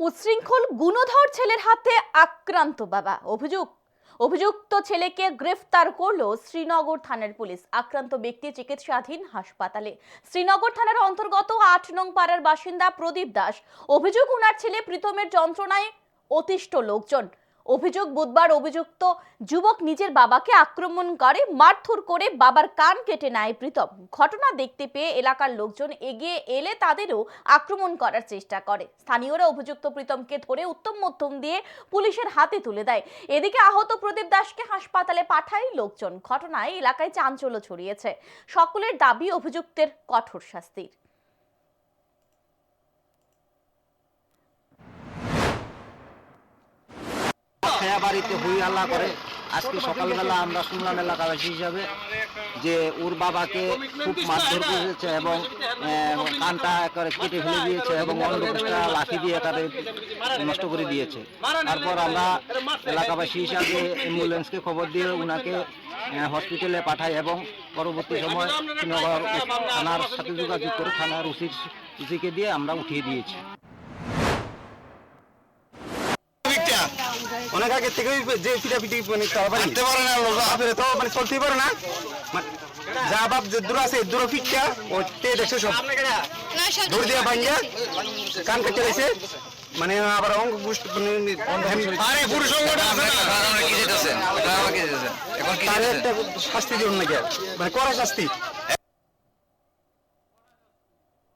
উচ্ছৃঙ্খল গুণধর ছেলের হাতে আক্রান্ত বাবা। অভিযোগ, অভিযুক্ত ছেলেকে গ্রেফতার করল শ্রীনগর থানার পুলিশ। আক্রান্ত ব্যক্তি চিকিৎসাধীন হাসপাতালে। শ্রীনগর থানার অন্তর্গত আট নং পাড়ার বাসিন্দা প্রদীপ দাস। অভিযোগ, উনার ছেলে প্রীতমের যন্ত্রণায় অতিষ্ঠ লোকজন। অভিযোগ বুধবার অভিযুক্ত যুবক নিজের বাবাকে আক্রমণ করে, মারধর করে বাবার কান কেটে নেয় প্রীতম। ঘটনা দেখতে পেয়ে এলাকার লোকজন এগিয়ে এলে তাদেরও আক্রমণ করার চেষ্টা করে। স্থানীয়রা অভিযুক্ত প্রীতমকে ধরে উত্তম মধ্যম দিয়ে পুলিশের হাতে তুলে দেয়। এদিকে আহত প্রদীপ দাসকে হাসপাতালে পাঠায় লোকজন। ঘটনায় এলাকায় চাঞ্চল্য ছড়িয়েছে। সকলের দাবি, অভিযুক্তের কঠোর শাস্তির। খেয়া বাড়িতে হই হাল্লা করে। আজকে সকালবেলা আমরা শুনলাম এলাকাবাসী হিসাবে যে ওর বাবাকে খুব মারধর করেছে এবং কানটা একেবারে কেটে ফেলে দিয়েছে এবং অন্ধকোষটা লাঠি দিয়ে তাদের নষ্ট করে দিয়েছে। তারপর আমরা এলাকাবাসী হিসাবে অ্যাম্বুলেন্সকে খবর দিয়ে ওনাকে হসপিটালে পাঠাই এবং পরবর্তী সময় শ্রীনগর থানার সাথে যোগাযোগ করে থানার উচিত উচিকে দিয়ে আমরা উঠিয়ে দিয়েছি। অনেক আগে থেকে যে পিটাপিটি মানে হাঁটতে পারে না আপনারা তো মানে চলতেই পারে না। মানে যা বাপ যে দূর আছে দূর দেখছ সব দূর দিয়ে ভাঙ্গিয়া কান কেটে রয়েছে মানে আবার অঙ্গ গুষ্ট আরে পুরুষ অঙ্গটা আছে না? কি যেতেছেন এখন কি একটা শাস্তি দিন নাকি মানে কড়া শাস্তি।